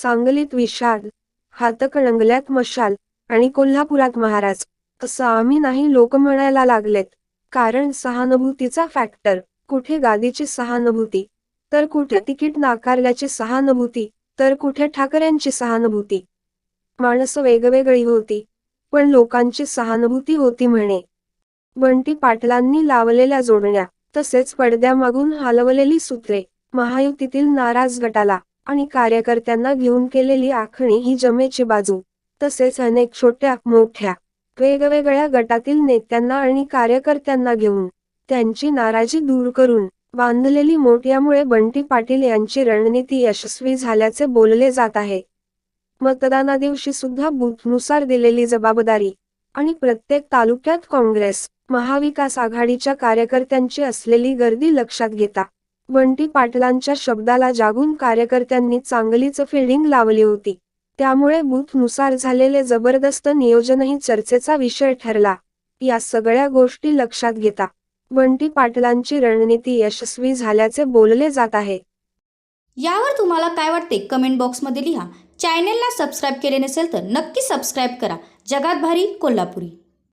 सांगलीत विषाद हातकणंगल्यात मशाल आणि कोल्हापुरात महाराज असं आम्ही नाही लोक म्हणायला लागलेत. कारण सहानुभूतीचा फॅक्टर कुठे गादीची सहानुभूती? तर कुठे तिकीट नाकारल्याची सहानुभूती? तर कुठे ठाकरेंची सहानुभूती? माणसं वेगवेगळी होती पण लोकांची सहानुभूती होती म्हणे. बंटी पाटलांनी लावलेल्या जोडण्या तसेच पडद्यामागून हलवलेली सूत्रे महायुतीतील नाराज गटाला आणि कार्यकर्त्यांना घेऊन केलेली आखणी ही जमेची बाजू तसेच अनेक छोट्या मोठ्या वेगवेगळ्या गटातील नेत्यांना आणि कार्यकर्त्यांना घेऊन त्यांची नाराजी दूर करून बांधलेली मोठ्यामुळे बंटी पाटील यांची रणनीती यशस्वी झाल्याचे बोलले जात आहे. मतदानादिवशी सुद्धा बूथनुसार दिलेली जबाबदारी आणि प्रत्येक तालुक्यात काँग्रेस महाविकास आघाडीच्या कार्यकर्त्यांची असलेली गर्दी लक्षात घेता बंटी पाटलांच्या शब्दाला जागून कार्यकर्त्यांनी चांगलीच फिल्डिंग लावली होती. त्यामुळे बूथनुसार झालेले जबरदस्त नियोजनही चर्चेचा विषय ठरला. या सगळ्या गोष्टी लक्षात घेता. बंटी पाटलांची रणनीती यशस्वी झाल्याचे बोलले जात आहे. यावर तुम्हाला काय वाटते कमेंट बॉक्समध्ये लिहा. चॅनेलला सबस्क्राईब केले नसेल तर नक्की सबस्क्राईब करा. जगात भारी कोल्हापुरी.